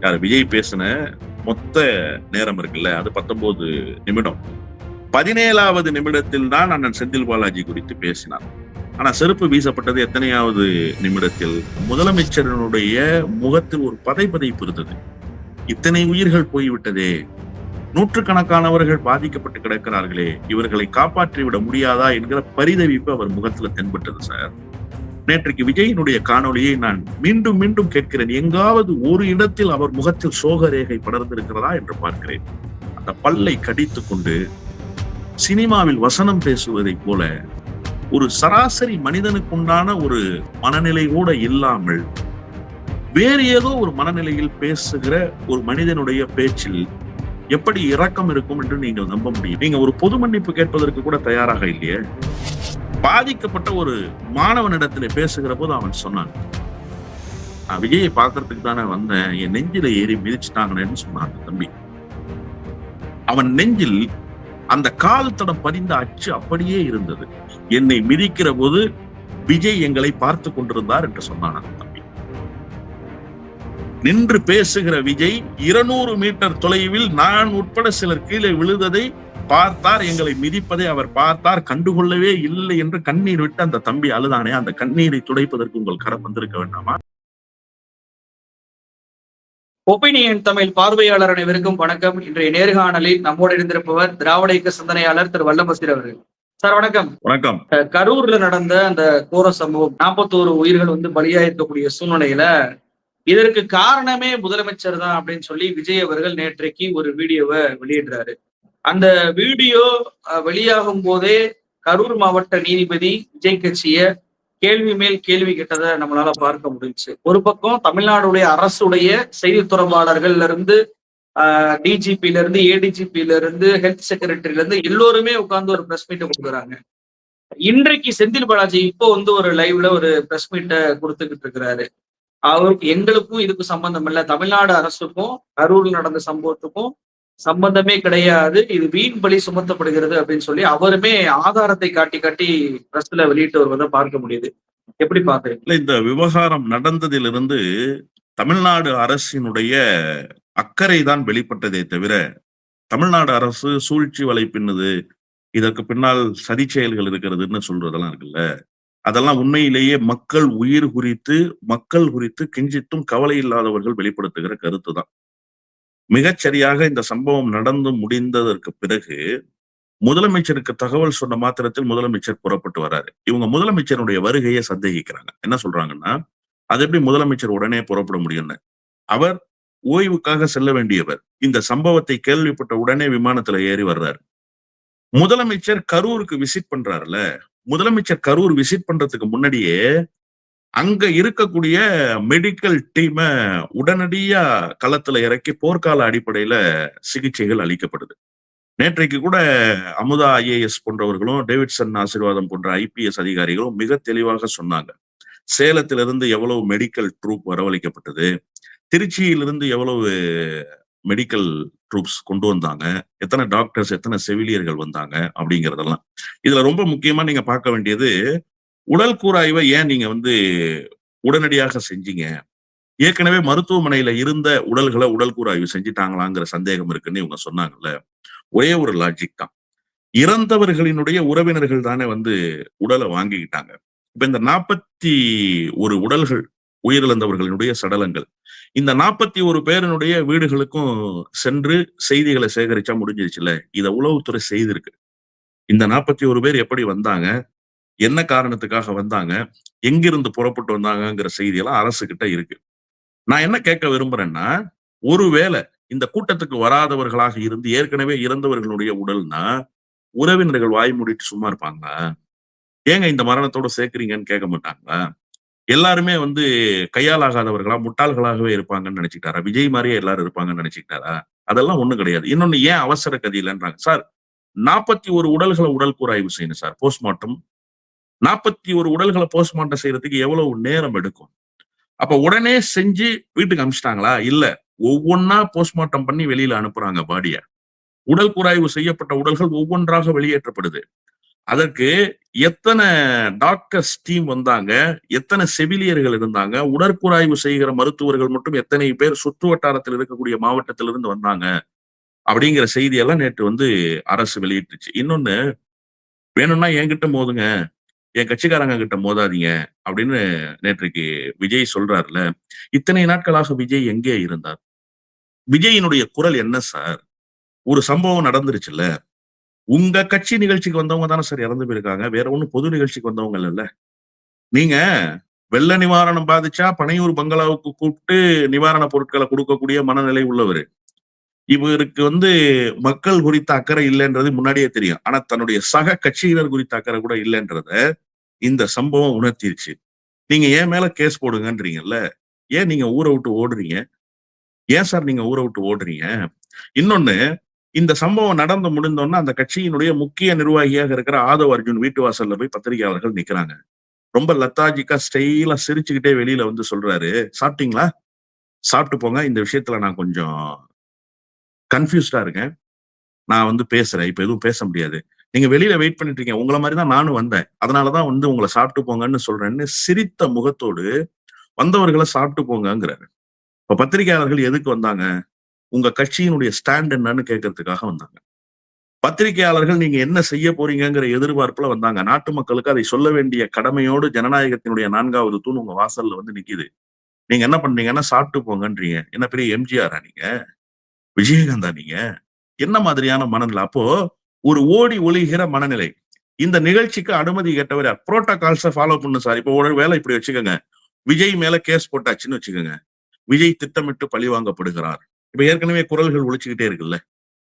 யார்? விஜய் பேசின மொத்த நேரம் இருக்குல்ல அது பத்தொன்பது நிமிடம். பதினேழாவது நிமிடத்தில் தான் அண்ணன் செந்தில் பாலாஜி குறித்து பேசினார். ஆனா செருப்பு வீசப்பட்டது எத்தனையாவது நிமிடத்தில்? முதலமைச்சரனுடைய முகத்தில் ஒரு பதை பதைப்பு இருந்தது. இத்தனை உயிர்கள் போய்விட்டதே. நூற்றுக்கணக்கானவர்கள் பாதிக்கப்பட்டு கிடக்கிறார்களே. இவர்களை காப்பாற்றி விட முடியாதா என்கிற பரிதவிப்பு அவர் முகத்துல தென்பட்டது சார். நேற்றைக்கு விஜயினுடைய காணொளியை நான் மீண்டும் மீண்டும் கேட்கிறேன். எங்காவது ஒரு இடத்தில் அவர் முகத்தில் சோக ரேகை படர்ந்திருக்கிறதா என்று பார்க்கிறேன். அந்த பல்லை கடித்துக் கொண்டு சினிமாவில் வசனம் பேசுவதைப் போல ஒரு சராசரி மனிதனுக்குண்டான ஒரு மனநிலை கூட இல்லாமல் வேறு ஏதோ ஒரு மனநிலையில் பேசுகிற ஒரு மனிதனுடைய பேச்சில் எப்படி இரக்கம் இருக்கும் என்று நீங்கள் நம்ப முடியும். நீங்க ஒரு பொது மன்னிப்பு கேட்பதற்கு கூட தயாராக இல்லையே? பாதிக்கப்பட்ட ஒரு மாணவனிடத்தில் பேசுகிற போது அவன் சொன்னான் நான் விஜயை பார்க்கறதுக்கு தானே வந்தேன். என் நெஞ்சில ஏறி மிதிச்சுட்டாங்கன்னு சொன்னான் அந்த தம்பி. அவன் நெஞ்சில் அந்த கால் தடம் பதிந்த அச்சு அப்படியே இருந்தது. என்னை மிதிக்கிற போது விஜய் எங்களை பார்த்து கொண்டிருந்தார் என்று சொன்னான் அந்த தம்பி. நின்று பேசுகிற விஜய் இருநூறு மீட்டர் தொலைவில் நான் உட்பட சிலர் கீழே விழுந்ததை பார்த்தார் எங்களை மிதிப்பதை அவர் பார்த்தார் கண்டுகொள்ளவே இல்லை என்று கண்ணீர் விட்டு அந்த தம்பி அழுதானே அந்த கண்ணீரை துடைப்பதற்கு உங்கள் கரம் வந்திருக்க வேண்டாமா? ஒப்பீனியன் தமிழ் பார்வையாளர் அனைவருக்கும் வணக்கம். இன்றைய நேர்காணலில் நம்மோடு இருந்திருப்பவர் திராவிட இயக்க சிந்தனையாளர் திரு வல்லபசீர் அவர்கள். சார் வணக்கம். வணக்கம். கரூர்ல நடந்த அந்த கோர சம்பவம் நாற்பத்தோரு உயிர்கள் வந்து பலியாயிருக்கக்கூடிய சூழ்நிலையில இதற்கு காரணமே முதலமைச்சர் தான் அப்படின்னு சொல்லி விஜய் அவர்கள் நேற்றைக்கு ஒரு வீடியோவை வெளியிடுறாரு. அந்த வீடியோ வெளியாகும் போதே கரூர் மாவட்ட நீதிபதி விஜய் கட்சிய கேள்வி மேல் கேள்வி கேட்டதை நம்மளால பார்க்க முடிஞ்சுச்சு. ஒரு பக்கம் தமிழ்நாடுடைய அரசுடைய செய்தி தொடர்பாளர்கள்ல இருந்து டிஜிபில இருந்து ஏடிஜிபில இருந்து ஹெல்த் செக்ரட்டரில இருந்து எல்லோருமே உட்கார்ந்து ஒரு பிரஸ் மீட்டை கொடுக்குறாங்க. இன்றைக்கு செந்தில் பாலாஜி இப்போ வந்து ஒரு லைவ்ல ஒரு பிரஸ் மீட்டை கொடுத்துக்கிட்டு இருக்கிறாரு. அவருக்கு எங்களுக்கும் இதுக்கும் சம்பந்தம் இல்லை. தமிழ்நாடு அரசுக்கும் கரூரில் நடந்த சம்பவத்துக்கும் சம்பந்தமே கிடையாது. இது வீண் பலி சுமத்தப்படுகிறது அப்படின்னு சொல்லி அவருமே ஆதாரத்தை காட்டி காட்டி பிரஸ்ல வெளியிட்டு வருவதை பார்க்க முடியுது. எப்படி பாக்குறீங்க இந்த விவகாரம் நடந்ததிலிருந்து தமிழ்நாடு அரசினுடைய அக்கறை தான் வெளிப்பட்டதே தவிர தமிழ்நாடு அரசு சூழ்ச்சி வலை பின்னுது இதற்கு பின்னால் சதி செயல்கள் இருக்கிறதுன்னு சொல்றதெல்லாம் இருக்குல்ல. அதெல்லாம் உண்மையிலேயே மக்கள் உயிர் குறித்து மக்கள் குறித்து கிஞ்சித்தும் கவலை இல்லாதவர்கள் வெளிப்படுத்துகிற கருத்து தான் மிகச்சரியாக இந்த சம்பவம் நடந்து முடிந்ததற்கு பிறகு முதலமைச்சருக்கு தகவல் சொன்ன மாத்திரத்தில் முதலமைச்சர் புறப்பட்டு வராரு. இவங்க முதலமைச்சருடைய வருகையை சந்தேகிக்கிறாங்க. என்ன சொல்றாங்கன்னா அது எப்படி முதலமைச்சர் உடனே புறப்பட முடியும்னு? அவர் ஓய்வுக்காக செல்ல வேண்டியவர். இந்த சம்பவத்தை கேள்விப்பட்ட உடனே விமானத்துல ஏறி வர்றாரு. முதலமைச்சர் கரூருக்கு விசிட் பண்றாருல முதலமைச்சர் கரூர் விசிட் பண்றதுக்கு முன்னாடியே அங்க இருக்கக்கூடிய மெடிக்கல் டீமை உடனடியா களத்துல இறக்கி போர்க்கால அடிப்படையில சிகிச்சைகள் அளிக்கப்படுது. நேற்றைக்கு கூட அமுதா ஐஏஎஸ் போன்றவர்களும் டேவிட்சன் ஆசீர்வாதம் போன்ற ஐபிஎஸ் அதிகாரிகளும் மிக தெளிவாக சொன்னாங்க. சேலத்திலிருந்து எவ்வளவு மெடிக்கல் ட்ரூப் வரவழைக்கப்பட்டது திருச்சியிலிருந்து எவ்வளவு மெடிக்கல் ட்ரூப்ஸ் கொண்டு வந்தாங்க எத்தனை டாக்டர்ஸ் எத்தனை செவிலியர்கள் வந்தாங்க அப்படிங்கறதெல்லாம். இதுல ரொம்ப முக்கியமா நீங்க பார்க்க வேண்டியது உடல் கூராய்வை ஏன் நீங்க வந்து உடனடியாக செஞ்சீங்க? ஏற்கனவே மருத்துவமனையில இருந்த உடல்களை உடல் கூராய்வு செஞ்சுட்டாங்களாங்கிற சந்தேகம் இருக்குன்னு இவங்க சொன்னாங்கல்ல. ஒரே ஒரு லாஜிக் தான். இறந்தவர்களினுடைய உறவினர்கள் தானே வந்து உடலை வாங்கிக்கிட்டாங்க. இப்ப இந்த நாற்பத்தி ஒரு உடல்கள் உயிரிழந்தவர்களினுடைய சடலங்கள். இந்த நாற்பத்தி ஒரு பேரினுடைய வீடுகளுக்கும் சென்று செய்திகளை சேகரிச்சா முடிஞ்சிருச்சுல இதை உளவுத்துறை செய்திருக்கு. இந்த நாற்பத்தி ஒரு பேர் எப்படி வந்தாங்க? என்ன காரணத்துக்காக வந்தாங்க? எங்கிருந்து புறப்பட்டு வந்தாங்கங்கிற செய்தியெல்லாம் அரசு கிட்ட இருக்கு. நான் என்ன கேட்க விரும்புறேன்னா ஒருவேளை இந்த கூட்டத்துக்கு வராதவர்களாக இருந்து ஏற்கனவே இறந்தவர்களுடைய உடல்னா உறவினர்கள் வாய் மூடிட்டு சும்மா இருப்பாங்களா? ஏங்க இந்த மரணத்தோட சேர்க்குறீங்கன்னு கேட்க மாட்டாங்களா? எல்லாருமே வந்து கையாலாகாதவர்களா முட்டாள்களாகவே இருப்பாங்கன்னு நினைச்சுக்கிட்டாரா? விஜய் மாதிரியே எல்லாரும் இருப்பாங்கன்னு நினைச்சுக்கிட்டாரா? அதெல்லாம் ஒண்ணும் கிடையாது. இன்னொன்னு ஏன் அவசர கதியிலன்றாங்க சார் நாற்பத்தி ஒரு உடல்களை உடல் கூறாய்வு செய்யணும் சார் போஸ்ட்மார்ட்டம் நாற்பத்தி ஒரு உடல்களை போஸ்ட்மார்ட்டம் செய்யறதுக்கு எவ்வளவு நேரம் எடுக்கும்? அப்ப உடனே செஞ்சு வீட்டுக்கு அனுப்பிச்சிட்டாங்களா இல்ல. ஒவ்வொன்னா போஸ்ட்மார்ட்டம் பண்ணி வெளியில அனுப்புறாங்க பாடிய. உடல் கூராய்வு செய்யப்பட்ட உடல்கள் ஒவ்வொன்றாக வெளியேற்றப்படுது. அதற்கு எத்தனை டாக்டர்ஸ் டீம் வந்தாங்க? எத்தனை செவிலியர்கள் இருந்தாங்க? உடற்குறாய்வு செய்கிற மருத்துவர்கள் மட்டும் எத்தனை பேர் சுற்று வட்டாரத்தில் இருக்கக்கூடிய மாவட்டத்திலிருந்து வந்தாங்க? அப்படிங்கிற செய்தியெல்லாம் நேற்று வந்து அரசு வெளியிட்டுச்சு. இன்னொன்னு வேணும்னா என்கிட்ட மோதுங்க. என் கட்சிக்காரங்க கிட்ட மோதாதீங்க அப்படின்னு நேற்றைக்கு விஜய் சொல்றாருல. இத்தனை நாட்களாக விஜய் எங்கே இருந்தார்? விஜயினுடைய குரல் என்ன சார்? ஒரு சம்பவம் நடந்துருச்சுல்ல. உங்க கட்சி நிகழ்ச்சிக்கு வந்தவங்க தானே சார் இறந்து போயிருக்காங்க. வேற ஒண்ணும் பொது நிகழ்ச்சிக்கு வந்தவங்க இல்லைல்ல. நீங்க வெள்ள நிவாரணம் பாதிச்சா பனையூர் பங்களாவுக்கு கூப்பிட்டு நிவாரண பொருட்களை கொடுக்கக்கூடிய மனநிலை உள்ளவர். இவருக்கு வந்து மக்கள் குறித்த அக்கறை இல்லைன்றது முன்னாடியே தெரியும். ஆனா தன்னுடைய சக கட்சியினர் குறித்த அக்கறை கூட இல்லைன்றத இந்த சம்பவம் உணர்த்திருச்சு. நீங்க ஏன் மேல கேஸ் போடுங்கன்றீங்கல்ல? ஏன் நீங்க ஊரை விட்டு ஓடுறீங்க? ஏன் சார் நீங்க ஊரை விட்டு ஓடுறீங்க? இன்னொன்னு இந்த சம்பவம் நடந்து முடிந்தோன்னா அந்த கட்சியினுடைய முக்கிய நிர்வாகியாக இருக்கிற ஆதவ் அர்ஜுன் வீட்டு வாசல்ல போய் பத்திரிகையாளர்கள் நிக்கிறாங்க. ரொம்ப லத்தாஜிக்கா ஸ்டைலா சிரிச்சுக்கிட்டே வெளியில வந்து சொல்றாரு. சாப்பிட்டீங்களா? சாப்பிட்டு போங்க இந்த விஷயத்துல நான் கொஞ்சம் கன்ஃபியூஸ்டா இருக்கேன். நான் வந்து பேசுறேன். இப்ப எதுவும் பேச முடியாது. நீங்க வெளியில வெயிட் பண்ணிட்டு இருக்கீங்க. உங்களை மாதிரி தான் நானும் வந்தேன். அதனாலதான் வந்து உங்களை சாப்பிட்டு போங்கன்னு சொல்றேன்னு சிரித்த முகத்தோடு வந்தவர்களை சாப்பிட்டு போங்கங்கிறாரு. இப்ப பத்திரிகையாளர்கள் எதுக்கு வந்தாங்க? உங்க கட்சியினுடைய ஸ்டாண்ட் என்னன்னு கேட்கறதுக்காக வந்தாங்க. பத்திரிகையாளர்கள் நீங்க என்ன செய்ய போறீங்கங்கிற எதிர்பார்ப்புல வந்தாங்க. நாட்டு மக்களுக்கு அதை சொல்ல வேண்டிய கடமையோடு ஜனநாயகத்தினுடைய நான்காவது தூண் உங்க வாசல்ல வந்து நிக்குது. நீங்க என்ன பண்றீங்கன்னா சாப்பிட்டு போங்கன்றீங்க. என்ன பெரிய எம்ஜிஆரா நீங்க? விஜயகாந்தா நீங்க என்ன மாதிரியான மனநிலை? அப்போ ஒரு ஓடி ஒளிகிற மனநிலை. இந்த நிகழ்ச்சிக்கு அனுமதி கேட்டவர் புரோட்டோகால்ஸை ஃபாலோ பண்ணு சார். இப்போ ஒரு வேலை இப்படி வச்சுக்கோங்க. விஜய் மேல கேஸ் போட்டாச்சுன்னு வச்சுக்கோங்க. விஜய் திட்டமிட்டு பழி வாங்கப்படுகிறார். இப்ப ஏற்கனவே குரல்கள் ஒழிச்சுக்கிட்டே இருக்குல்ல.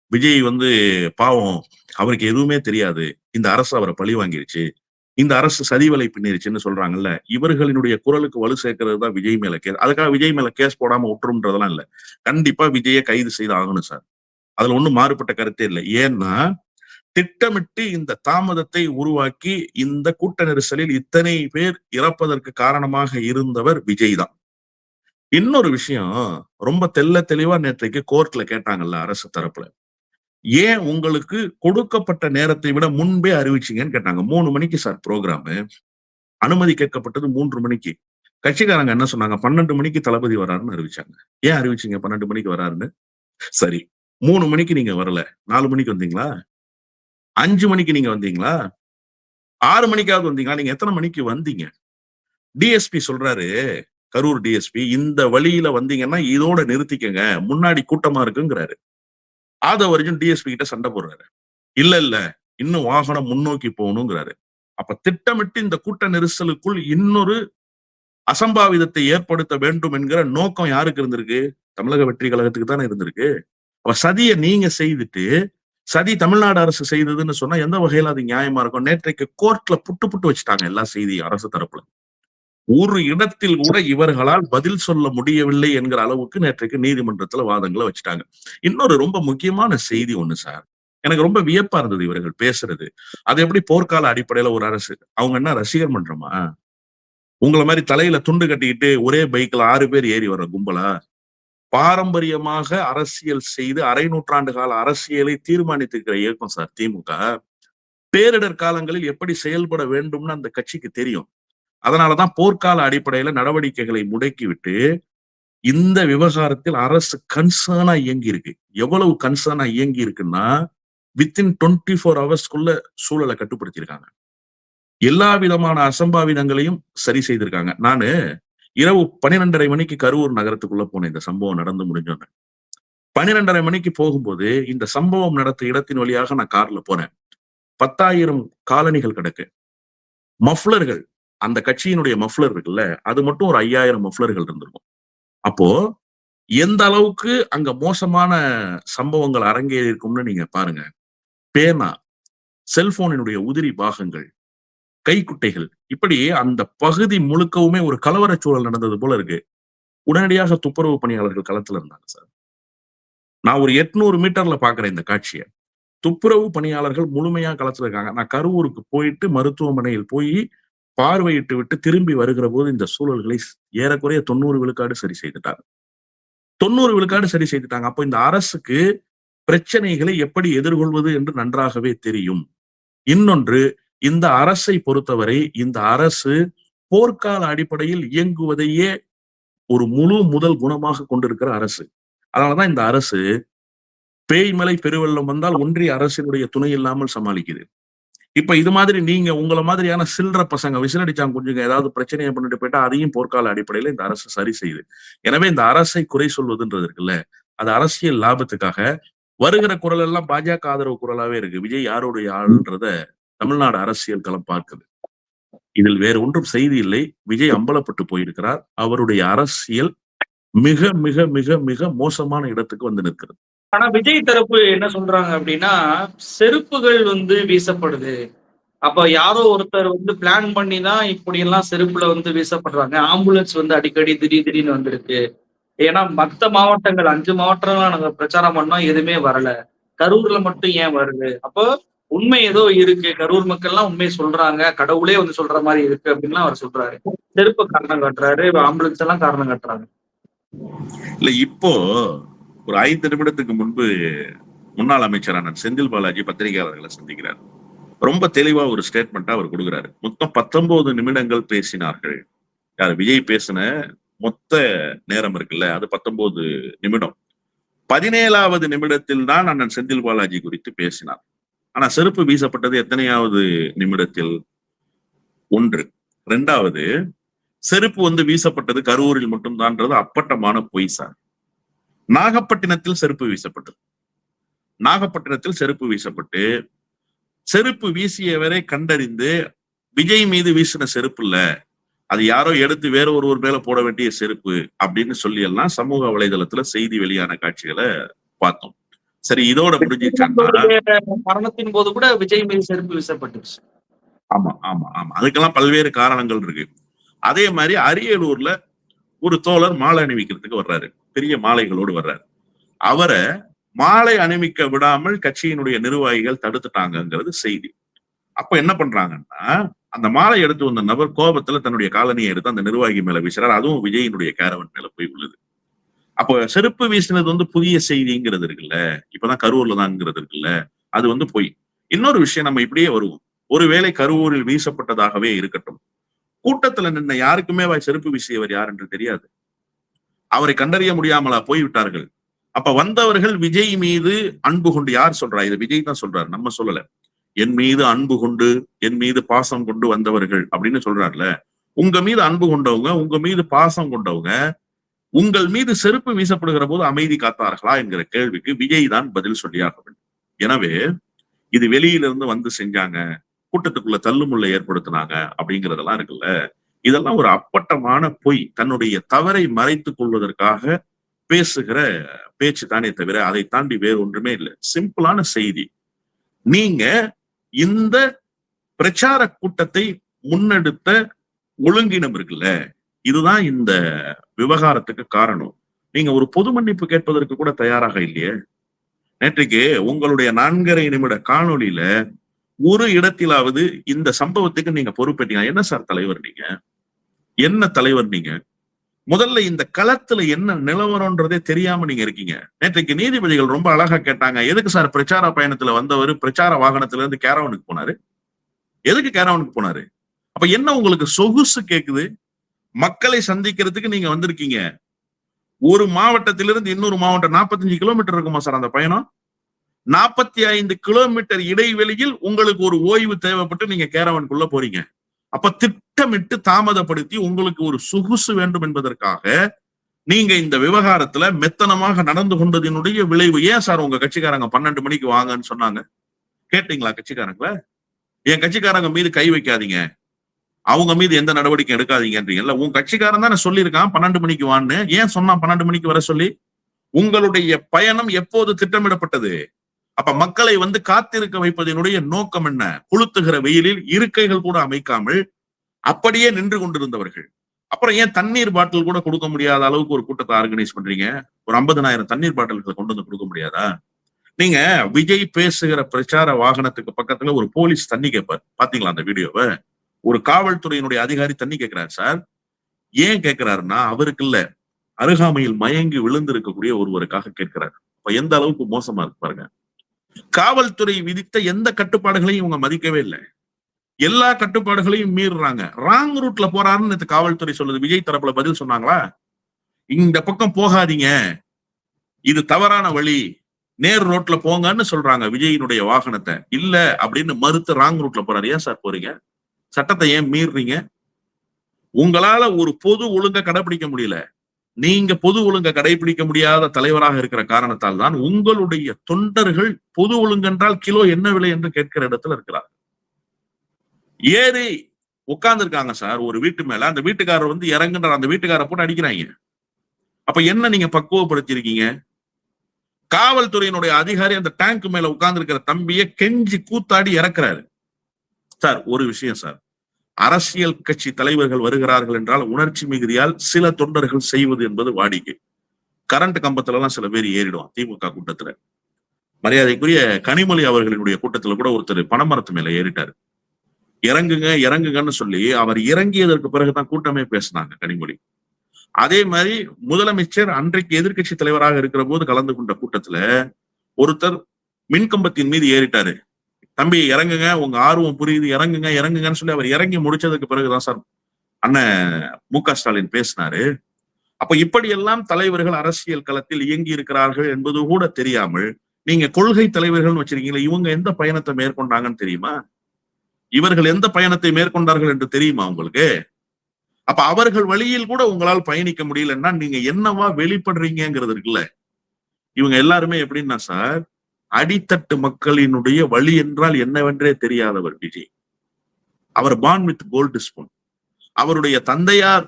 விஜய் வந்து பாவம் அவருக்கு எதுவுமே தெரியாது. இந்த அரசு அவரை பழி வாங்கிருச்சு. இந்த அரசு சதிவலை பின்னிருச்சுன்னு சொல்றாங்கல்ல இவர்களினுடைய குரலுக்கு வலு சேர்க்கறது தான் விஜய் மேல கேஸ். அதுக்காக விஜய் மேல கேஸ் போடாம விட்டுருன்றதெல்லாம் இல்ல. கண்டிப்பா விஜயை கைது செய்து ஆகணும் சார். அதுல ஒண்ணும் மாறுபட்ட கருத்தே இல்லை. ஏன்னா திட்டமிட்டு இந்த தாமதத்தை உருவாக்கி இந்த கூட்ட நெரிசலில் இத்தனை பேர் இறப்பதற்கு காரணமாக இருந்தவர் விஜய் தான். இன்னொரு விஷயம் ரொம்ப தெல்ல தெளிவா நேற்றைக்கு கோர்ட்ல கேட்டாங்கல்ல அரசு தரப்புல. ஏன் உங்களுக்கு கொடுக்கப்பட்ட நேரத்தை விட முன்பே அறிவிச்சீங்கன்னு கேட்டாங்க. மூணு மணிக்கு சார் ப்ரோக்ராம் அனுமதி கேட்கப்பட்டது மூன்று மணிக்கு. கட்சிக்காரங்க என்ன சொன்னாங்க? பன்னெண்டு மணிக்கு தளபதி வராருன்னு அறிவிச்சாங்க. ஏன் அறிவிச்சீங்க? பன்னெண்டு மணிக்கு வராருன்னு? சரி. மூணு மணிக்கு நீங்க வரல. நாலு மணிக்கு வந்தீங்களா? அஞ்சு மணிக்கு நீங்க வந்தீங்களா? ஆறு மணிக்காவது வந்தீங்களா? நீங்க எத்தனை மணிக்கு வந்தீங்க? டிஎஸ்பி சொல்றாரு. கரூர் டிஎஸ்பி இந்த வழியில வந்தீங்கன்னா இதோட நிறுத்திக்கங்க. முன்னாடி கூட்டமா இருக்குங்கிறாரு. ஆதவ வரைக்கும் டிஎஸ்பி கிட்ட சண்டை போடுறாரு. இல்ல இல்ல இன்னும் வாகனம் முன்னோக்கி போகணுங்கிறாரு. அப்ப திட்டமிட்டு இந்த கூட்ட நெரிசலுக்குள் இன்னொரு அசம்பாவிதத்தை ஏற்படுத்த வேண்டும் என்கிற நோக்கம் யாருக்கு இருந்திருக்கு? தமிழக வெற்றி கழகத்துக்கு தானே இருந்திருக்கு. அப்ப சதியை நீங்க செய்துட்டு சதி தமிழ்நாடு அரசு செய்ததுன்னு சொன்னா எந்த வகையில அது நியாயமா இருக்கும்? நேற்றைக்கு கோர்ட்ல புட்டு புட்டு வச்சுட்டாங்க எல்லா செய்தியும் அரசு தரப்புல. ஒரு இடத்தில் கூட இவர்களால் பதில் சொல்ல முடியவில்லை என்கிற அளவுக்கு நேற்றைக்கு நீதிமன்றத்துல வாதங்களை வச்சுட்டாங்க. இன்னொரு ரொம்ப முக்கியமான செய்தி ஒண்ணு சார். எனக்கு ரொம்ப வியப்பா இருந்தது இவர்கள் பேசுறது. அது எப்படி போர்க்கால அடிப்படையில ஒரு அரசு அவங்க என்ன ரசிகர் மன்றமா? உங்களை மாதிரி தலையில துண்டு கட்டிக்கிட்டு ஒரே பைக்ல ஆறு பேர் ஏறி வர்ற கும்பலா? பாரம்பரியமாக அரசியல் செய்து அரை நூற்றாண்டு கால அரசியலை தீர்மானித்திருக்கிற இயக்கம் சார் திமுக. பேரிடர் காலங்களில் எப்படி செயல்பட வேண்டும்னு அந்த கட்சிக்கு தெரியும். அதனாலதான் போர்க்கால அடிப்படையில நடவடிக்கைகளை முடக்கிவிட்டு இந்த விவகாரத்தில் அரசு கன்சர்னா இயங்கி இருக்கு எவ்வளவு கன்சர்னா இயங்கி இருக்குன்னா வித்தின் டுவெண்ட்டி ஃபோர் ஹவர்ஸ்க்குள்ள சூழலை கட்டுப்படுத்தியிருக்காங்க. எல்லா விதமான அசம்பாவிதங்களையும் சரி செய்திருக்காங்க. நானு இரவு பன்னிரெண்டரை மணிக்கு கரூர் நகரத்துக்குள்ள போனேன். இந்த சம்பவம் நடந்து முடிஞ்சோன்னு பன்னிரெண்டரை மணிக்கு போகும்போது இந்த சம்பவம் நடத்த இடத்தின் வழியாக நான் கார்ல போனேன். பத்தாயிரம் காலனிகள் கிடக்கு. மஃப்லர்கள் அந்த கட்சியினுடைய மஃப்ளர் இருக்குல்ல அது மட்டும் ஒரு ஐயாயிரம் மஃப்ளர்கள் இருந்திருக்கும். அப்போ எந்த அளவுக்கு அங்க மோசமான சம்பவங்கள் அரங்கேறி இருக்கும்னு நீங்க பாருங்க. பேனா செல்போனினுடைய உதிரி பாகங்கள் கைக்குட்டைகள் இப்படி அந்த பகுதி முழுக்கவுமே ஒரு கலவர சூழல் நடந்தது போல இருக்கு. உடனடியாக துப்புரவு பணியாளர்கள் களத்துல இருந்தாங்க சார். நான் ஒரு எட்நூறு மீட்டர்ல பாக்குறேன் இந்த காட்சியை. துப்புரவு பணியாளர்கள் முழுமையா களத்துல இருக்காங்க. நான் கரூருக்கு போயிட்டு மருத்துவமனையில் போய் பார்வையிட்டு விட்டு திரும்பி வருகிற போது இந்த சூழல்களை ஏறக்குறைய தொண்ணூறு விழுக்காடு சரி செய்துட்டாங்க. தொண்ணூறு விழுக்காடு சரி செய்துட்டாங்க. அப்போ இந்த அரசுக்கு பிரச்சனைகளை எப்படி எதிர்கொள்வது என்று நன்றாகவே தெரியும். இன்னொன்று இந்த அரசை பொறுத்தவரை இந்த அரசு போர்க்கால அடிப்படையில் இயங்குவதையே ஒரு முழு முதல் குணமாக கொண்டிருக்கிற அரசு. அதனாலதான் இந்த அரசு பேய்மலை பெருவெள்ளம் வந்தால் ஒன்றிய அரசினுடைய துணை இல்லாமல் சமாளிக்குது. இப்ப இது மாதிரி நீங்க உங்கள மாதிரியான சில்லற பசங்க விசிலடிச்சாங்க கொஞ்சம் ஏதாவது பிரச்சனையை பண்ணிட்டு போயிட்டா அதையும் போர்க்கால அடிப்படையில இந்த அரசு சரி செய்யுது. எனவே இந்த அரசை குறை சொல்வதுன்றது இருக்குல்ல அது அரசியல் லாபத்துக்காக வருகிற குரல் எல்லாம் பாஜக ஆதரவு குரலாவே இருக்கு. விஜய் யாருடைய ஆளுன்றத தமிழ்நாடு அரசியல் களம் பார்க்குது. இதில் வேறு ஒன்றும் செய்தி இல்லை. விஜய் அம்பலப்பட்டு போயிருக்கிறார். அவருடைய அரசியல் மிக மிக மிக மிக மோசமான இடத்துக்கு வந்து நிற்கிறது. ஆனா விஜய் தரப்பு என்ன சொல்றாங்க அப்படின்னா செருப்புகள் வந்து வீசப்படுது. அப்ப யாரோ ஒருத்தர் வந்து பிளான் பண்ணி தான் இப்படி எல்லாம் செருப்புல வந்து வீசப்படுறாங்க. ஆம்புலன்ஸ் வந்து அடிக்கடி திடீர் திடீர்னு வந்திருக்கு. ஏன்னா மத்த மாவட்டங்கள் அஞ்சு மாவட்டங்கள்லாம் நாங்க பிரச்சாரம் பண்ணோம் எதுவுமே வரல. கரூர்ல மட்டும் ஏன் வருது? அப்போ உண்மை ஏதோ இருக்கு. கரூர் மக்கள்லாம் உண்மை சொல்றாங்க. கடவுளே வந்து சொல்ற மாதிரி இருக்கு அப்படின்லாம் அவர் சொல்றாரு. செருப்பு காரணம் காட்டுறாரு ஆம்புலன்ஸ் எல்லாம் காரணம் காட்டுறாங்க. இல்ல இப்போ ஒரு ஐந்து நிமிடத்துக்கு முன்பு முன்னாள் அமைச்சரான செந்தில் பாலாஜி பத்திரிகையாளர்களை சந்திக்கிறார். ரொம்ப தெளிவா ஒரு ஸ்டேட்மெண்ட் அவர் கொடுக்குறாரு. மொத்தம் பத்தொன்பது நிமிடங்கள் பேசினார்கள். யார் விஜய் பேசின மொத்த நேரம் இருக்குல்ல அது பத்தொன்பது நிமிடம். பதினேழாவது நிமிடத்தில் தான் அண்ணன் செந்தில் பாலாஜி குறித்து பேசினார். ஆனா செருப்பு வீசப்பட்டது எத்தனையாவது நிமிடத்தில்? ஒன்று. ரெண்டாவது செருப்பு வந்து வீசப்பட்டது கரூரில் மட்டும்தான்றது அப்பட்டமான பொய் சார். நாகப்பட்டினத்தில் செருப்பு வீசப்பட்டது. நாகப்பட்டினத்தில் செருப்பு வீசப்பட்டு செருப்பு வீசியவரை கண்டறிந்து விஜய் மீது வீசின செருப்பு இல்ல. அது யாரோ எடுத்து வேற ஒருவர் மேல போட வேண்டிய செருப்பு அப்படின்னு சொல்லி எல்லாம் சமூக வலைதளத்துல செய்தி வெளியான காட்சிகளை பார்த்தோம். சரி இதோட மரணத்தின் போது கூட விஜய் மீது செருப்பு வீசப்பட்டுச்சு. ஆமா ஆமா ஆமா. அதுக்கெல்லாம் பல்வேறு காரணங்கள் இருக்கு. அதே மாதிரி அரியலூர்ல ஒரு தோழர் மாலை அணிவிக்கிறதுக்கு வர்றாரு. பெரிய மாலைகளோடு வர்றாரு. அவரை மாலை அணிவிக்க விடாமல் கட்சியினுடைய நிர்வாகிகள் தடுத்துட்டாங்கங்கிறது செய்தி. அப்ப என்ன பண்றாங்கன்னா அந்த மாலை எடுத்து வந்த நபர் கோபத்துல தன்னுடைய காலனியை எடுத்து அந்த நிர்வாகி மேல வீசுறாரு. அதுவும் விஜயினுடைய கேரவன் மேல போய் உள்ளது அப்போ செருப்பு வீசினது வந்து புதிய செய்திங்கிறது இருக்குல்ல. இப்பதான் கரூர்ல தான்ங்கிறது இருக்குல்ல. அது வந்து போய். இன்னொரு விஷயம் நம்ம இப்படியே வருவோம். ஒருவேளை கரூரில் வீசப்பட்டதாகவே இருக்கட்டும். கூட்டத்துல நின்ன யாருக்குமே செருப்பு வீசியவர் யார் என்று தெரியாது. அவரை கண்டறிய முடியாமலா போய்விட்டார்கள். அப்ப வந்தவர்கள் விஜய் மீது அன்பு கொண்டு யார் சொல்றா? இது விஜய் தான் சொல்றாரு நம்ம சொல்லல. என் மீது அன்பு கொண்டு என் மீது பாசம் கொண்டு வந்தவர்கள் அப்படின்னு சொல்றாருல. உங்க மீது அன்பு கொண்டவங்க உங்க மீது பாசம் கொண்டவங்க உங்கள் மீது செருப்பு வீசப்படுகிற போது அமைதி காத்தார்களா என்கிற கேள்விக்கு விஜய் தான் பதில் சொல்லியாக வேண்டும். எனவே இது வெளியிலிருந்து வந்து செஞ்சாங்க. கூட்டத்துக்குள்ள தள்ளுமுள்ள ஏற்படுத்தினாங்க அப்படிங்கறதெல்லாம் இருக்குல்ல? இதெல்லாம் ஒரு அப்பட்டமான பொய். தன்னுடைய தவறை மறைத்துக் கொள்வதற்காக பேசுகிற பேச்சு தானே தவிர அதை தாண்டி வேறு ஒன்றுமே இல்லை. சிம்பிளான செய்தி. நீங்க இந்த பிரச்சார கூட்டத்தை முன்னெடுத்த ஒழுங்கினம் இருக்குல்ல? இதுதான் இந்த விவகாரத்துக்கு காரணம். நீங்க ஒரு பொது மன்னிப்பு கேட்பதற்கு கூட தயாராக இல்லையே? நேற்றைக்கு உங்களுடைய நான்கரை நிமிட காணொலியில ஒரு இடத்திலாவது இந்த சம்பவத்துக்கு நீங்க பொறுப்பேட்டீங்க என்ன சார் தலைவர் நீங்க? என்ன தலைவர் நீங்க? முதல்ல இந்த களத்துல என்ன நிலவரம்ன்றதே தெரியாம நீங்க இருக்கீங்க. நேற்றைக்கு நீதிபதிகள் ரொம்ப அழகா கேட்டாங்க எதுக்கு சார் பிரச்சார பயணத்துல வந்தவர் பிரச்சார வாகனத்துல இருந்து கேரவனுக்கு போனாரு? எதுக்கு கேரவனுக்கு போனாரு? அப்ப என்ன உங்களுக்கு சொகுசு கேக்குது? மக்களை சந்திக்கிறதுக்கு நீங்க வந்திருக்கீங்க. ஒரு மாவட்டத்திலிருந்து இன்னொரு மாவட்டம் நாற்பத்தஞ்சு கிலோமீட்டர் இருக்குமா சார் அந்த பயணம்? நாற்பத்தி ஐந்து கிலோமீட்டர் இடைவெளியில் உங்களுக்கு ஒரு ஓய்வு தேவைப்பட்டு நீங்க கேரவனுக்குள்ள போறீங்க. அப்ப திட்டமிட்டு தாமதப்படுத்தி உங்களுக்கு ஒரு சொகுசு வேண்டும் என்பதற்காக நீங்க இந்த விவகாரத்துல மெத்தனமாக நடந்து கொண்டதினுடைய விளைவு. ஏன் சார் உங்க கட்சிக்காரங்க பன்னெண்டு மணிக்கு வாங்கன்னு சொன்னாங்க? கேட்டீங்களா கட்சிக்காரங்கள? என் கட்சிக்காரங்க மீது கை வைக்காதீங்க. அவங்க மீது எந்த நடவடிக்கை எடுக்காதீங்கன்றீங்கல்ல. உன் கட்சிக்காரன் தானே சொல்லியிருக்கான் பன்னெண்டு மணிக்கு வான்னு. ஏன் சொன்னான் பன்னெண்டு மணிக்கு வர சொல்லி? உங்களுடைய பயணம் எப்போது திட்டமிடப்பட்டது? அப்ப மக்களை வந்து காத்திருக்க வைப்பதனுடைய நோக்கம் என்ன? கொளுத்துகிற வெயிலில் இருக்கைகள் கூட அமைக்காமல் அப்படியே நின்று கொண்டிருந்தவர்கள். அப்புறம் ஏன் தண்ணீர் பாட்டில் கூட கொடுக்க முடியாத அளவுக்கு ஒரு கூட்டத்தை ஆர்கனைஸ் பண்றீங்க? ஒரு ஐம்பதனாயிரம் தண்ணீர் பாட்டில்களை கொண்டு வந்து கொடுக்க முடியாதா? நீங்க விஜய் பேசுகிற பிரச்சார வாகனத்துக்கு பக்கத்துல ஒரு போலீஸ் தண்ணி கேட்பார் பாத்தீங்களா அந்த வீடியோவை? ஒரு காவல்துறையினுடைய அதிகாரி தண்ணி கேட்கிறார் சார். ஏன் கேட்கிறாருன்னா அவருக்கு இல்ல. அருகாமையில் மயங்கி விழுந்திருக்கக்கூடிய ஒருவருக்காக கேட்கிறார். அப்ப எந்த அளவுக்கு மோசமா இருக்கு பாருங்க. காவல்துறை விதித்த எந்த கட்டுப்பாடுகளையும் இவங்க மதிக்கவே இல்லை. எல்லா கட்டுப்பாடுகளையும் மீறுறாங்க. ராங் ரூட்ல போறாருன்னு காவல்துறை சொல்லுது. விஜய் தரப்புல பதில் சொன்னாங்களா? இந்த பக்கம் போகாதீங்க. இது தவறான வழி. நேர் ரோட்ல போங்கன்னு சொல்றாங்க விஜயினுடைய வாகனத்தை. இல்ல அப்படின்னு மறுத்து ராங் ரூட்ல போறாரு. ஏன் சார் போறீங்க? சட்டத்தை ஏன் மீறுறீங்க உங்களால ஒரு பொது ஒழுங்க கடைபிடிக்க முடியல. நீங்க பொது ஒழுங்க கடைபிடிக்க முடியாத தலைவராக இருக்கிற காரணத்தால் தான் உங்களுடைய தொண்டர்கள் பொது ஒழுங்கென்றால் கிலோ என்ன விலை என்று கேட்கிற இடத்துல இருக்கிறார் ஏறி உட்கார்ந்துருக்காங்க சார் ஒரு வீட்டு மேல. அந்த வீட்டுக்காரர் வந்து இறங்குன்ற அந்த வீட்டுக்கார போட்டு அடிக்கிறாங்க. அப்ப என்ன நீங்க பக்குவப்படுத்திருக்கீங்க காவல்துறையினுடைய அதிகாரி அந்த டேங்க் மேல உட்கார்ந்து இருக்கிற தம்பியை கெஞ்சி கூத்தாடி இறக்குறாரு. சார் ஒரு விஷயம் சார். அரசியல் கட்சி தலைவர்கள் வருகிறார்கள் என்றால் உணர்ச்சி மிகுதியால் சில தொண்டர்கள் செய்வது என்பது வாடிக்கை. கரண்ட் கம்பத்துல எல்லாம் சில பேர் ஏறிடுவான் திமுக கூட்டத்துல. மரியாதைக்குரிய கனிமொழி அவர்களினுடைய கூட்டத்துல கூட ஒருத்தர் பனைமரத்து மேல ஏறிட்டாரு. இறங்குங்க இறங்குங்கன்னு சொல்லி அவர் இறங்கியதற்கு பிறகுதான் கூட்டமே பேசினாங்க கனிமொழி. அதே மாதிரி முதலமைச்சர் அன்றைக்கு எதிர்க்கட்சி தலைவராக இருக்கிற போது கலந்து கொண்ட கூட்டத்துல ஒருத்தர் மின்கம்பத்தின் மீது ஏறிட்டாரு. தம்பி இறங்குங்க. உங்க ஆர்வம் புரியுது. இறங்குங்க இறங்குங்கன்னு சொல்லி அவர் இறங்கி முடிச்சதுக்கு பிறகுதான் சார் அண்ணன் மு க ஸ்டாலின் பேசினாரு. அப்ப இப்படியெல்லாம் தலைவர்கள் அரசியல் களத்தில் இயங்கி இருக்கிறார்கள் என்பது கூட தெரியாமல் நீங்க கொள்கை தலைவர்கள் வச்சிருக்கீங்களா இவங்க எந்த பயணத்தை மேற்கொண்டாங்கன்னு தெரியுமா? இவர்கள் எந்த பயணத்தை மேற்கொண்டார்கள் என்று தெரியுமா உங்களுக்கு? அப்ப அவர்கள் வழியில் கூட உங்களால் பயணிக்க முடியலன்னா நீங்க என்னவா வெளிப்படுறீங்கிறது இருக்குல்ல. இவங்க எல்லாருமே எப்படின்னா சார் அடித்தட்டு மக்களினுடைய வழி என்றால் என்னவென்றே தெரியாதவர் விஜய். அவர் பான் வித் கோல்டு ஸ்பூன் அவருடைய தந்தையார்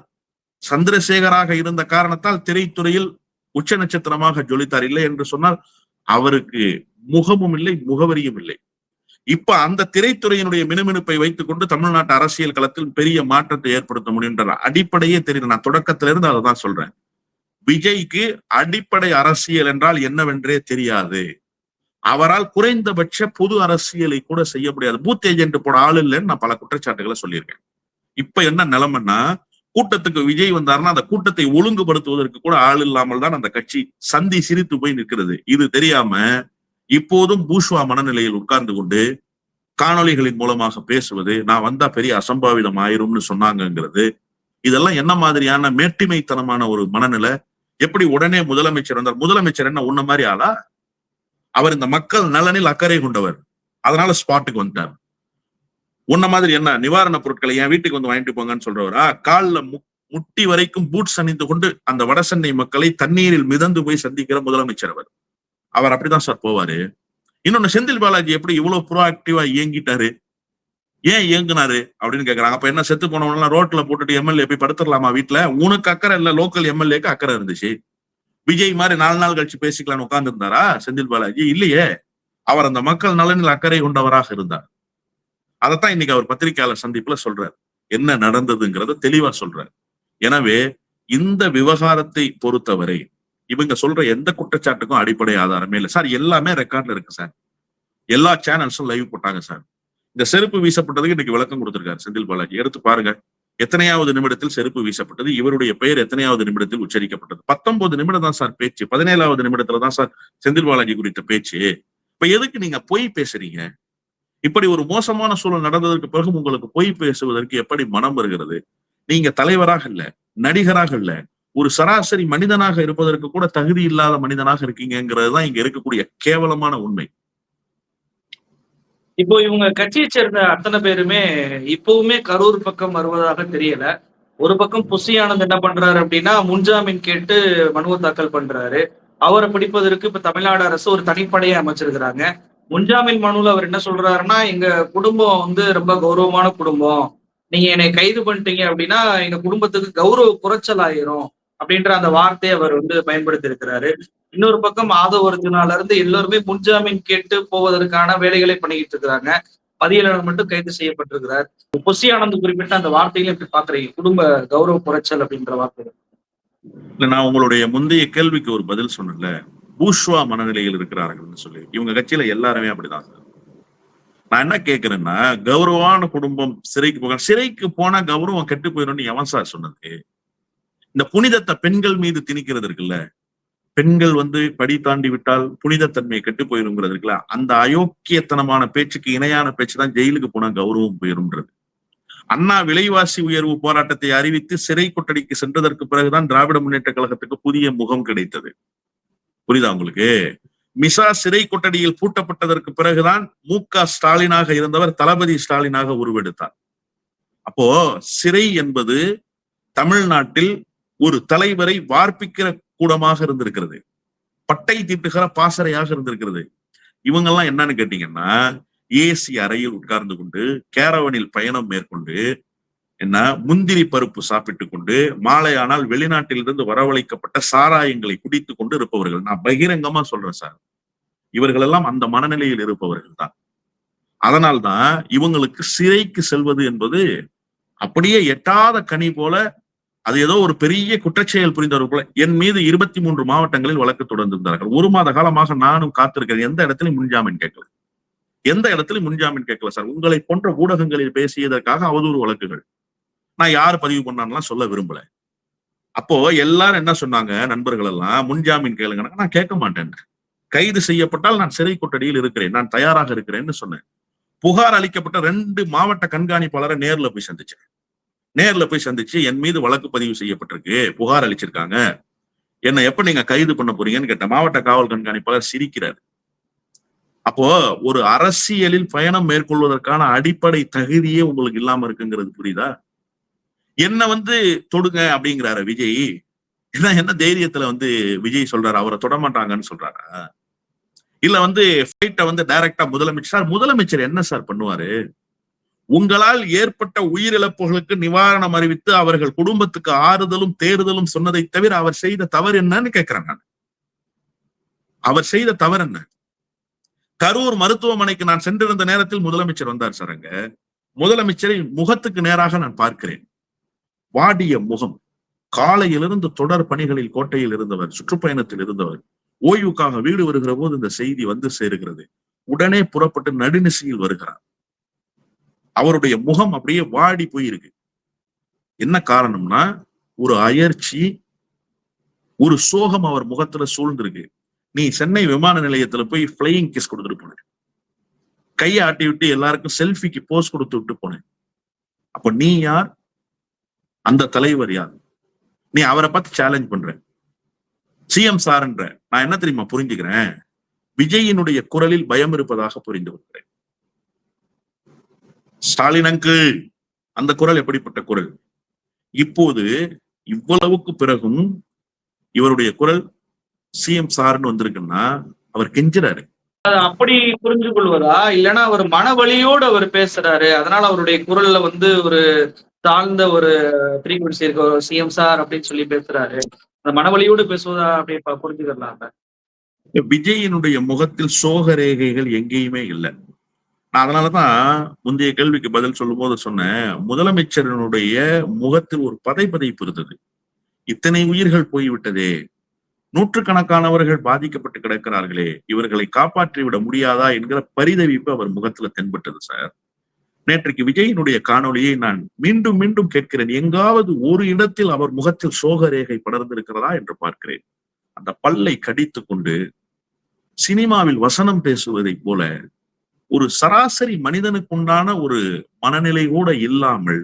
சந்திரசேகராக இருந்த காரணத்தால் திரைத்துறையில் உச்ச நட்சத்திரமாக ஜொலித்தார். இல்லை என்று சொன்னால் அவருக்கு முகமும் இல்லை முகவரியும் இல்லை. இப்ப அந்த திரைத்துறையினுடைய மினுமினுப்பை வைத்துக் கொண்டு தமிழ்நாட்டு அரசியல் களத்தில் பெரிய மாற்றத்தை ஏற்படுத்த முடியுன்ற அடிப்படையே தெரியல. நான் தொடக்கத்திலிருந்து அதை தான் சொல்றேன். விஜய்க்கு அடிப்படை அரசியல் என்றால் என்னவென்றே தெரியாது. அவரால் குறைந்தபட்ச பொது அரசியலை கூட செய்ய முடியாது. பூத் ஏஜென்ட் போட ஆள் இல்லைன்னு நான் பல குற்றச்சாட்டுகளை சொல்லியிருக்கேன். இப்ப என்ன நிலைமைன்னா கூட்டத்துக்கு விஜய் வந்தாருன்னா அந்த கூட்டத்தை ஒழுங்குபடுத்துவதற்கு கூட ஆள் இல்லாமல் தான் அந்த கட்சி சந்தி சிரித்து போய் நிற்கிறது. இது தெரியாம இப்போதும் பூஷ்வா மனநிலையில் உட்கார்ந்து கொண்டு காணொளிகளின் மூலமாக பேசுவது நான் வந்தா பெரிய அசம்பாவிதம் ஆயிரும்னு சொன்னாங்கிறது இதெல்லாம் என்ன மாதிரியான மேட்டிமைத்தனமான ஒரு மனநிலை? எப்படி உடனே முதலமைச்சர் வந்தார்? முதலமைச்சர் என்ன உன்ன மாதிரி ஆளா? அவர் இந்த மக்கள் நலனில் அக்கறை கொண்டவர். அதனால ஸ்பாட்டுக்கு வந்துட்டார். உன்ன மாதிரி என்ன நிவாரண பொருட்களை என் வீட்டுக்கு வந்து வாங்கிட்டு போங்கன்னு சொல்றவரா? காலில் முட்டி வரைக்கும் பூட்ஸ் அணிந்து கொண்டு அந்த வடசென்னை மக்களை தண்ணீரில் மிதந்து போய் சந்திக்கிற முதலமைச்சர் அவர். அவர் அப்படிதான் சார் போவாரு. இன்னொன்னு செந்தில் பாலாஜி எப்படி இவ்வளவு ப்ரோஆக்டிவா இயங்கிட்டாரு? ஏன் இயங்குனாரு? அப்படின்னு கேக்குறாங்க. அப்ப என்ன செத்து போனவங்க ரோட்ல போட்டுட்டு எம்எல்ஏ போய் படுத்துடலாமா வீட்டுல உனக்கு அக்கறை இல்ல லோக்கல் எம்எல்ஏக்கு அக்கறை இருந்துச்சு. விஜய் மாதிரி நாலு நாள் கழிச்சு பேசிக்கலாம்னு உட்கார்ந்து இருந்தாரா செந்தில் பாலாஜி? இல்லையே. அவர் அந்த மக்கள் நலனில் அக்கறை கொண்டவராக இருந்தார். அதைத்தான் இன்னைக்கு அவர் பத்திரிகையாளர் சந்திப்புல சொல்றாரு. என்ன நடந்ததுங்கிறத தெளிவா சொல்றாரு. எனவே இந்த விவகாரத்தை பொறுத்தவரை இவங்க சொல்ற எந்த குற்றச்சாட்டுக்கும் அடிப்படை ஆதாரமே இல்லை. சார் எல்லாமே ரெக்கார்ட்ல இருக்கு சார். எல்லா சேனல்ஸும் லைவ் போட்டாங்க சார். இந்த செருப்பு வீசப்பட்டதுக்கு இன்னைக்கு விளக்கம் கொடுத்திருக்காரு செந்தில் பாலாஜி. எடுத்து பாருங்க. எத்தனையாவது நிமிடத்தில் செருப்பு வீசப்பட்டது? இவருடைய பெயர் எத்தனையாவது நிமிடத்தில் உச்சரிக்கப்பட்டது? பத்தொன்பது நிமிடம் தான் சார் பேச்சு. பதினேழாவது நிமிடத்துல தான் சார் செந்தில் பாலாஜி குறித்த பேச்சு. இப்ப எதுக்கு நீங்க பொய் பேசுறீங்க? இப்படி ஒரு மோசமான சூழல் நடந்ததற்கு பிறகு உங்களுக்கு பொய் பேசுவதற்கு எப்படி மனம் வருகிறது? நீங்க தலைவராக இல்ல நடிகராக இல்ல ஒரு சராசரி மனிதனாக இருப்பதற்கு கூட தகுதி இல்லாத மனிதனாக இருக்கீங்கிறது தான் இங்க இருக்கக்கூடிய கேவலமான உண்மை. இப்போ இவங்க கட்சியை சேர்ந்த அத்தனை பேருமே இப்பவுமே கரூர் பக்கம் வருவதாக தெரியல. ஒரு பக்கம் புசி ஆனந்த் என்ன பண்றாரு அப்படின்னா முன்ஜாமீன் கேட்டு மனுவை தாக்கல் பண்றாரு. அவரை பிடிப்பதற்கு இப்ப தமிழ்நாடு அரசு ஒரு தனிப்படையை அமைச்சிருக்கிறாங்க. முன்ஜாமீன் மனுவில் அவர் என்ன சொல்றாருன்னா எங்க குடும்பம் வந்து ரொம்ப கௌரவமான குடும்பம். நீங்க என்னை கைது பண்ணிட்டீங்க அப்படின்னா எங்க குடும்பத்துக்கு கௌரவ குறைச்சல் ஆயிரும். அப்படின்ற அந்த வார்த்தையை அவர் வந்து பயன்படுத்தி இருக்கிறாரு இன்னொரு பக்கம் ஆதவ அர்ஜுனால இருந்து எல்லாருமே முன்ஜாமீன் கேட்டு போவதற்கான வேலைகளை பண்ணிக்கிட்டு இருக்கிறாங்க. பதியலன் மட்டும் கைது செய்யப்பட்டிருக்கிறார். பொசி ஆனந்த் குறிப்பிட்ட அந்த வார்த்தையில எப்படி பாக்குறீங்க. குடும்ப கௌரவ குறைச்சல் அப்படின்ற வார்த்தை. இல்ல நான் உங்களுடைய முந்தைய கேள்விக்கு ஒரு பதில் சொன்னேன்ல. பூஷ்வா மனநிலையில் இருக்கிறார்கள்னு சொல்லி. இவங்க கட்சியில எல்லாருமே அப்படிதான். சார் நான் என்ன கேக்குறேன்னா கௌரவான குடும்பம் சிறைக்கு போக சிறைக்கு போனா கௌரவம் கெட்டு போயிடும்னு எவன் சார் சொன்னது. இந்த புனிதத்தை பெண்கள் மீது திணிக்கிறது இருக்குல்ல. பெண்கள் வந்து படி தாண்டி விட்டால் புனிதத்தன்மையை கெட்டு போயிருங்கிறது இருக்குல்ல? அந்த அயோக்கியத்தனமான பேச்சுக்கு இணையான பேச்சு தான் ஜெயிலுக்கு போனா கௌரவம் போயிரும்ன்றது. அண்ணா விலைவாசி உயர்வு போராட்டத்தை அறிவித்து சிறை கொட்டடிக்கு சென்றதற்கு பிறகுதான் திராவிட முன்னேற்ற கழகத்துக்கு புதிய முகம் கிடைத்தது. புரியுதா உங்களுக்கு? மிசா சிறை கொட்டடியில் பூட்டப்பட்டதற்கு பிறகுதான் மு க ஸ்டாலினாக இருந்தவர் தளபதி ஸ்டாலினாக உருவெடுத்தார். அப்போ சிறை என்பது தமிழ்நாட்டில் ஒரு தலைவரை வார்ப்பிக்கிற கூடமாக இருந்திருக்கிறது. பட்டை தீட்டுகிற பாசறையாக இருந்திருக்கிறது. இவங்க எல்லாம் என்னன்னு கேட்டீங்கன்னா ஏசி அறையில் உட்கார்ந்து கொண்டு கேரவனில் பயணம் மேற்கொண்டு என்ன முந்திரி பருப்பு சாப்பிட்டு கொண்டு மாலையானால் வெளிநாட்டிலிருந்து வரவழைக்கப்பட்ட சாராயங்களை குடித்து கொண்டு இருப்பவர்கள். நான் பகிரங்கமா சொல்றேன் சார். இவர்கள் எல்லாம் அந்த மனநிலையில் இருப்பவர்கள் தான். அதனால்தான் இவங்களுக்கு சிறைக்கு செல்வது என்பது அப்படியே எட்டாத கனி போல அது ஏதோ ஒரு பெரிய குற்றச்செயல் புரிந்தவர் போல என் மீது இருபத்தி மூன்று மாவட்டங்களில் வழக்கு தொடர்ந்திருந்தார்கள். ஒரு மாத காலமாக நானும் காத்திருக்கிறேன் எந்த இடத்துலயும் முன்ஜாமீன் கேட்கல. எந்த இடத்துலயும் முன்ஜாமீன் கேட்கல சார். உங்களை போன்ற ஊடகங்களில் பேசியதற்காக அவதூறு வழக்குகள். நான் யார் பதிவு பண்ணான்லாம் சொல்ல விரும்பல. அப்போ எல்லாரும் என்ன சொன்னாங்க? நண்பர்கள் எல்லாம் முன்ஜாமீன் கேளுங்க நான் கேட்க மாட்டேன். கைது செய்யப்பட்டால் நான் சிறை கொட்டடியில் இருக்கிறேன். நான் தயாராக இருக்கிறேன்னு சொன்னேன். புகார் அளிக்கப்பட்ட ரெண்டு மாவட்ட கண்காணிப்பாளரை நேர்ல போய் சந்திச்சேன். நேர்ல போய் சந்திச்சு என் மீது வழக்கு பதிவு செய்யப்பட்டிருக்கு புகார் அளிச்சிருக்காங்க. என்ன எப்ப நீங்க கைது பண்ண போறீங்கன்னு கேட்ட மாவட்ட காவல் கண்காணிப்பாளர் சிரிக்கிறார். அப்போ ஒரு அரசியலில் பயணம் மேற்கொள்வதற்கான அடிப்படை தகுதியே உங்களுக்கு இல்லாம இருக்குங்கிறது புரியுதா? என்ன வந்து தொடுங்க அப்படிங்கிறாரு விஜய். என்ன என்ன தைரியத்துல வந்து விஜய் சொல்றாரு அவரை தொடமாட்டாங்கன்னு சொல்றாரா? இல்ல வந்து ஃபைட்ட வந்து டைரக்டா முதலமைச்சர். சார் முதலமைச்சர் என்ன சார் பண்ணுவாரு? உங்களால் ஏற்பட்ட உயிரிழப்புகளுக்கு நிவாரணம் அறிவித்து அவர்கள் குடும்பத்துக்கு ஆறுதலும் தேறுதலும் சொன்னதை தவிர அவர் செய்த தவறு என்னன்னு கேட்கிறேன் நான். அவர் செய்த தவறு என்ன? கரூர் மருத்துவமனைக்கு நான் சென்றிருந்த நேரத்தில் முதலமைச்சர் வந்தார் சார் அங்க. முதலமைச்சரை முகத்துக்கு நேராக நான் பார்க்கிறேன். வாடிய முகம். காலையிலிருந்து தொடர் பணிகளில் கோட்டையில் இருந்தவர் சுற்றுப்பயணத்தில் இருந்தவர் ஓய்வுக்காக வீடு வருகிற போது இந்த செய்தி வந்து சேருகிறது. உடனே புறப்பட்டு நடுநிசையில் வருகிறார். அவருடைய முகம் அப்படியே வாடி போயிருக்கு. என்ன காரணம்னா ஒரு அயற்சி ஒரு சோகம் அவர் முகத்துல சூழ்ந்திருக்கு. நீ சென்னை விமான நிலையத்துல போய் பிளையிங் கிஸ் கொடுத்துட்டு போன கையை ஆட்டி விட்டு எல்லாருக்கும் செல்ஃபிக்கு போஸ் கொடுத்து விட்டு போனேன். அப்ப நீ யார்? அந்த தலைவர் யார்? நீ அவரை பார்த்து சேலஞ்ச் பண்ற. சிஎம் சார்ன்ற நான் என்ன தெரியுமா புரிஞ்சுக்கிறேன்? விஜயினுடைய குரலில் பயம் இருப்பதாக புரிந்து கொள்கிறேன். ஸ்டாலின் அங்கிள் அந்த குரல் எப்படிப்பட்ட குரல்? இப்போது இவ்வளவுக்கு பிறகும் இவருடைய குரல் சிஎம் சார்னு வந்திருக்குன்னா அவர் கெஞ்சுறாரு. அப்படி புரிஞ்சு கொள்வதா? இல்லைன்னா அவர் மனவழியோடு அவர் பேசுறாரு. அதனால அவருடைய குரல்ல வந்து ஒரு தாழ்ந்த ஒரு ஃப்ரீக்வன்சி இருக்க ஒரு சிஎம் சார் அப்படின்னு சொல்லி பேசுறாரு. அந்த மனவழியோடு பேசுவதா அப்படி புரிஞ்சுக்கலாம் விஜயினுடைய முகத்தில் சோக ரேகைகள் எங்கேயுமே இல்லை. நான் அதனாலதான் முந்தைய கேள்விக்கு பதில் சொல்லும் போது சொன்னேன் முதலமைச்சரினுடைய முகத்தில் ஒரு பதைபதைப்பு இருந்தது. இத்தனை உயிர்கள் போய்விட்டதே. நூற்றுக்கணக்கானவர்கள் பாதிக்கப்பட்டு கிடக்கிறார்களே இவர்களை காப்பாற்றி விட முடியாதா என்கிற பரிதவிப்பு அவர் முகத்துல தென்பட்டது சார். நேற்றைக்கு விஜயினுடைய காணொளியை நான் மீண்டும் மீண்டும் கேட்கிறேன். எங்காவது ஒரு இடத்தில் அவர் முகத்தில் சோக ரேகை படர்ந்திருக்கிறதா என்று பார்க்கிறேன். அந்த பல்லை கடித்து கொண்டு சினிமாவில் வசனம் பேசுவதைப் போல ஒரு சராசரி மனிதனுக்கு உண்டான ஒரு மனநிலை கூட இல்லாமல்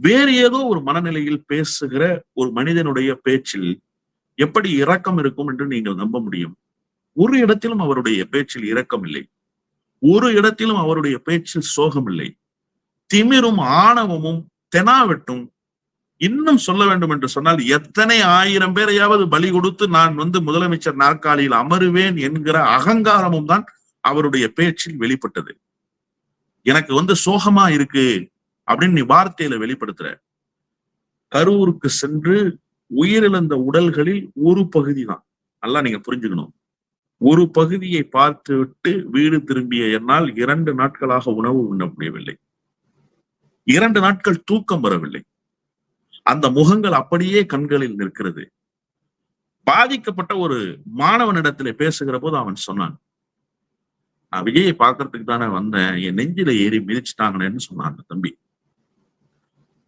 வேறு ஏதோ ஒரு மனநிலையில் பேசுகிற ஒரு மனிதனுடைய பேச்சில் எப்படி இரக்கம் இருக்கும் என்று நீங்கள் நம்ப முடியும்? ஒரு இடத்திலும் அவருடைய பேச்சில் இரக்கம் இல்லை. ஒரு இடத்திலும் அவருடைய பேச்சில் சோகம் இல்லை. திமிரும் ஆணவமும் தெனாவெட்டும் இன்னும் சொல்ல வேண்டும் என்று சொன்னால் எத்தனை ஆயிரம் பேரையாவது பலி கொடுத்து நான் வந்து முதலமைச்சர் நாற்காலியில் அமருவேன் என்கிற அகங்காரமும் தான் அவருடைய பேச்சில் வெளிப்பட்டது. எனக்கு வந்து சோகமா இருக்கு அப்படின்னு நீ வார்த்தையில வெளிப்படுத்துற. கரூருக்கு சென்று உயிரிழந்த உடல்களில் ஒரு பகுதி தான். நல்லா நீங்க புரிஞ்சுக்கணும். ஒரு பகுதியை பார்த்து விட்டு வீடு திரும்பிய என்னால் இரண்டு நாட்களாக உணவு உண்ண முடியவில்லை. இரண்டு நாட்கள் தூக்கம் வரவில்லை. அந்த முகங்கள் அப்படியே கண்களில் நிற்கிறது. பாதிக்கப்பட்ட ஒரு மாணவனிடத்துல பேசுகிற போது அவன் சொன்னான் நான் விஜயை பார்க்கறதுக்கு தானே வந்தேன். என் நெஞ்சில ஏறி மிதிச்சுட்டாங்களேன்னு சொன்னான் அந்த தம்பி.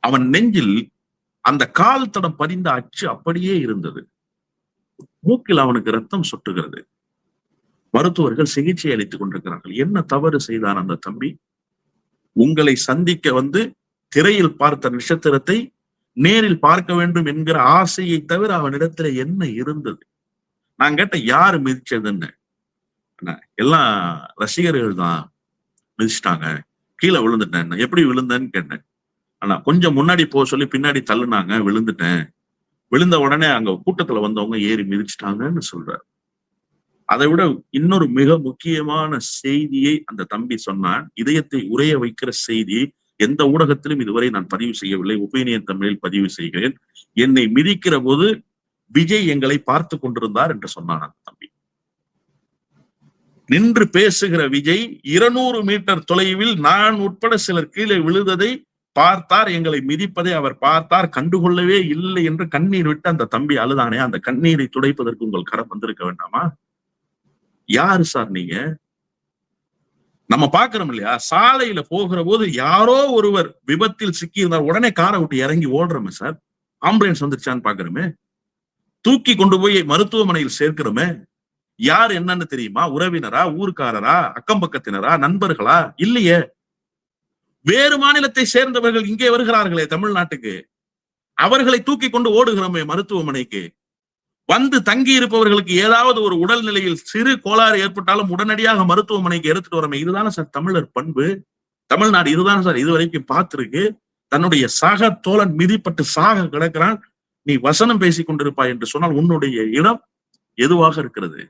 அவன் நெஞ்சில் அந்த கால் தடம் பதிந்த அச்சு அப்படியே இருந்தது. மூக்கில் அவனுக்கு ரத்தம் சொட்டுகிறது. மருத்துவர்கள் சிகிச்சை அளித்துக் கொண்டிருக்கிறார்கள். என்ன தவறு செய்தான் அந்த தம்பி? உங்களை சந்திக்க வந்து திரையில் பார்த்த நட்சத்திரத்தை நேரில் பார்க்க வேண்டும் என்கிற ஆசையை தவிர அவனிடத்துல என்ன இருந்தது? நான் கேட்ட யாரு மிதிச்சதுன்னு எல்லாம் ரசிகர்கள் தான் மிதிச்சிட்டாங்க. கீழே விழுந்துட்டேன். எப்படி விழுந்தேன்னு கேட்டேன். ஆனா கொஞ்சம் முன்னாடி போக சொல்லி பின்னாடி தள்ளுனாங்க விழுந்துட்டேன். விழுந்த உடனே அங்க கூட்டத்துல வந்தவங்க ஏறி மிதிச்சிட்டாங்கன்னு சொல்றாரு. அதை விட இன்னொரு மிக முக்கியமான செய்தியை அந்த தம்பி சொன்னான். இதயத்தை உரைய வைக்கிற செய்தி எந்த ஊடகத்திலும் இதுவரை நான் பதிவு செய்யவில்லை. ஒப்பீனியன் தமிழில் பதிவு செய்கிறேன். என்னை மிதிக்கிற போது விஜய் எங்களை பார்த்து கொண்டிருந்தார் என்று சொன்னான் அந்த தம்பி. நின்று பேசுகிற விஜய் இருநூறு மீட்டர் தொலைவில் நான் உட்பட சிலர் கீழே விழுந்ததை பார்த்தார் எங்களை மிதிப்பதை அவர் பார்த்தார் கண்டுகொள்ளவே இல்லை என்று கண்ணீர் விட்டு அந்த தம்பி அழுதானே அந்த கண்ணீரை துடைப்பதற்கு உங்கள் கரம் வந்திருக்க வேண்டாமா? யாரு சார் நீங்க? நம்ம பாக்குறோம் இல்லையா சாலையில போகிற போது யாரோ ஒருவர் விபத்தில் சிக்கி இருந்தார் உடனே காரை விட்டு இறங்கி ஓடுறோமே சார் ஆம்புலன்ஸ் வந்துருச்சான்னு பாக்குறோமே தூக்கி கொண்டு போய் மருத்துவமனையில் சேர்க்கிறோமே யார் என்னன்னு தெரியுமா? உறவினரா ஊர்க்காரரா அக்கம் பக்கத்தினரா நண்பர்களா? இல்லையே. வேறு மாநிலத்தை சேர்ந்தவர்கள் இங்கே வருகிறார்களே தமிழ்நாட்டுக்கு. அவர்களை தூக்கி கொண்டு ஓடுகிறோமே மருத்துவமனைக்கு. வந்து தங்கி இருப்பவர்களுக்கு ஏதாவது ஒரு உடல்நிலையில் சிறு கோளாறு ஏற்பட்டாலும் உடனடியாக மருத்துவமனைக்கு எடுத்துட்டு வரமே. இதுதானே சார் தமிழர் பண்பு? தமிழ்நாடு இதுதானே சார் இதுவரைக்கும் பார்த்திருக்கு. தன்னுடைய சக தோழன் மிதிப்பட்டு சாக கிடக்கிறான். நீ வசனம் பேசிக் கொண்டிருப்பாய் என்று சொன்னால் உன்னுடைய இடம் எதுவாக இருக்கிறது?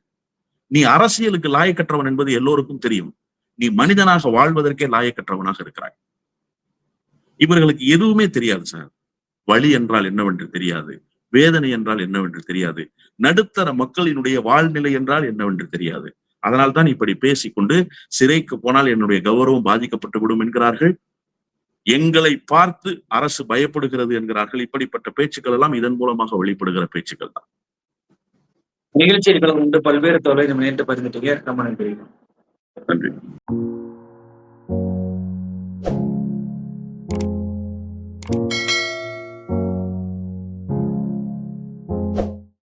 நீ அரசியலுக்கு லாயக்கற்றவன் என்பது எல்லோருக்கும் தெரியும். நீ மனிதனாக வாழ்வதற்கே லாயக்கற்றவனாக இருக்கிறாய். இவர்களுக்கு எதுவுமே தெரியாது சார் வழி என்றால் என்னவென்று தெரியாது. வேதனை என்றால் என்னவென்று தெரியாது. நடுத்தர மக்களினுடைய வாழ்நிலை என்றால் என்னவென்று தெரியாது. அதனால் தான் இப்படி பேசிக்கொண்டு சிறைக்கு போனால் என்னுடைய கௌரவம் பாதிக்கப்பட்டு விடும் என்கிறார்கள். எங்களை பார்த்து அரசு பயப்படுகிறது என்கிறார்கள். இப்படிப்பட்ட பேச்சுக்கள் எல்லாம் இதன் மூலமாக வெளிப்படுகிற பேச்சுக்கள் தான். நிகழ்ச்சிகள் உண்டு பல்வேறு தொலை நம்ம நேற்று பகிர்ந்துட்டீங்க. ரொம்ப நன்றி. நன்றி.